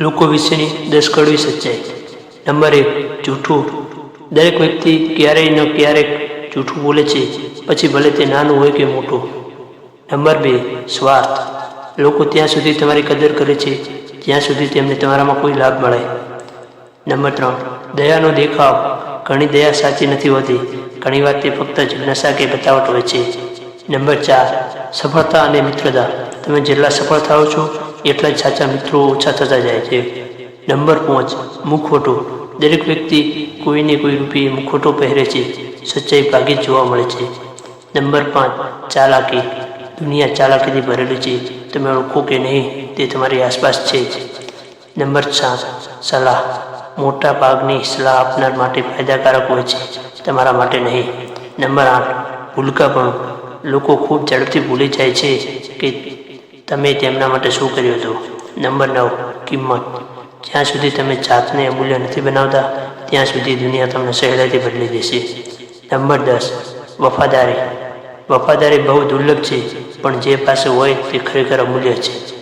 લોકો વિશેની દસ કડવી સચ્ચાઈ. નંબર એક, જૂઠું. દરેક વ્યક્તિ ક્યારેય ન ક્યારેક જૂઠું બોલે છે, પછી ભલે તે નાનું હોય કે મોટું. નંબર બે, સ્વાર્થ. લોકો ત્યાં સુધી તમારી કદર કરે છે, જ્યાં સુધી તેમને તમારામાં કોઈ લાભ મળે. નંબર ત્રણ, દયાનો દેખાવ. ઘણી દયા સાચી નથી હોતી. ઘણી વાર તે ફક્ત જ નશા કે બતાવટ હોય છે. નંબર ચાર, સફળતા અને મિત્રતા. તમે જેટલા સફળ થાઓ છો, એટલા જ સાચા મિત્રો ઓછા થતા જાય છે. નંબર પાંચ મુખોટો દરેક વ્યક્તિ કોઈને કોઈ રૂપે મુખોટો પહેરે છે, સચ્ચાઈ ભાગ્યે જ જોવા મળે છે. નંબર પાંચ, ચાલાકી. દુનિયા ચાલાકીથી ભરેલી છે. તમે ઓળખો કે નહીં, તે તમારી આસપાસ છે નંબર સાત, સલાહ. મોટા ભાગની સલાહ આપનાર માટે ફાયદાકારક હોય છે, તમારા માટે નહીં. નંબર આઠ ભૂલકાપણું લોકો ખૂબ ઝડપથી ભૂલી જાય છે કે તમે તેમના માટે શું કર્યું હતું. નંબર નવ, કિંમત. જ્યાં સુધી તમે જાતને અમૂલ્ય નથી બનાવતા, ત્યાં સુધી દુનિયા તમને સહેલાઈથી બદલી દેશે. નંબર દસ, વફાદારી. વફાદારી બહુ દુર્લભ છે, પણ જે પાસે હોય તે ખરેખર અમૂલ્ય છે.